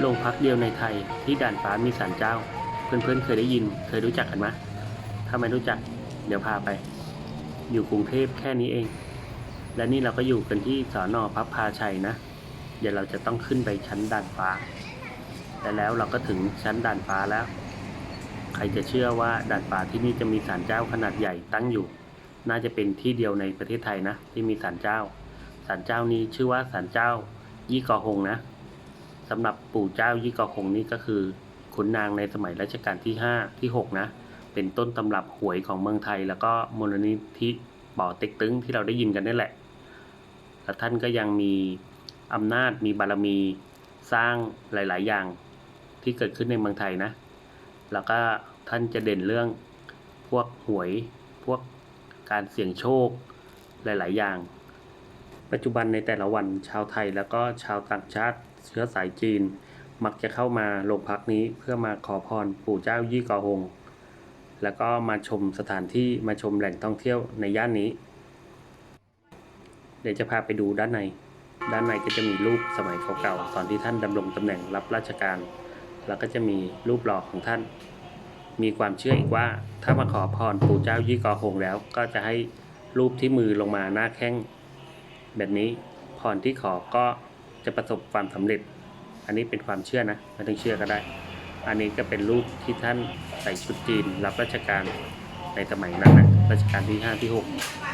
โรงพักเดียวในไทยที่ด่านฟ้ามีศาลเจ้า เพื่อนๆเคยได้ยิน เคยรู้จักกันไหมถ้าไม่รู้จัก เดี๋ยวพาไป อยู่กรุงเทพแค่นี้เอง และนี่เราก็อยู่กันที่สอนอพับพาชัยนะ เดี๋ยวเราจะต้องขึ้นไปชั้นด่านฟ้า แต่แล้วเราก็ถึงชั้นด่านฟ้าแล้ว ใครจะเชื่อว่าด่านฟ้าที่นี่จะมีศาลเจ้าขนาดใหญ่ตั้งอยู่ น่าจะเป็นที่เดียวในประเทศไทยนะ ที่มีศาลเจ้าศาลเจ้านี้ชื่อว่าศาลเจ้ายี่กอหงนะ สำหรับปู่เจ้ายี่กอหงนี่ก็คือขุนนางในสมัยรัชกาลที่ 5 ที่ 6 นะ เป็นต้นตำรับหวยของเมืองไทย แล้วก็มูลนิธิป่อเต็กตึงที่เราได้ยินกันนี่แหละและท่านก็ยังมีอำนาจมีบารมีสร้างหลาย ๆ อย่างที่เกิดขึ้นในเมืองไทยนะ แล้วก็ท่านจะเด่นเรื่องพวกหวยพวกการเสี่ยงโชคหลาย ๆ อย่าง ปัจจุบันในแต่ละวันชาวไทยแล้วก็ชาวต่างชาติ เชื้อสายจีน มักจะเข้ามาโรงพักนี้เพื่อมาขอพรปู่เจ้ายี่กอหง แล้วก็มาชมสถานที่มาชมแหล่งท่องเที่ยวในย่านนี้ เดี๋ยวจะพาไปดูด้านใน ด้านในก็จะมีรูปสมัยเก่าๆตอนที่ท่านดำรงตำแหน่งรับราชการ แล้วก็จะมีรูปหล่อของท่าน มีความเชื่ออีกว่าถ้ามาขอพรปู่เจ้ายี่กอหงแล้ว ก็จะให้รูปที่มือลงมาหน้าแข้งแบบนี้พรที่ขอก็ จะประสบความสำเร็จ อันนี้เป็นความเชื่อนะไม่ต้องเชื่อก็ได้ อันนี้ก็เป็นรูปที่ท่านใส่ชุดจีนรับราชการในสมัยนั้นนะรัชกาลที่ 5 ที่ 6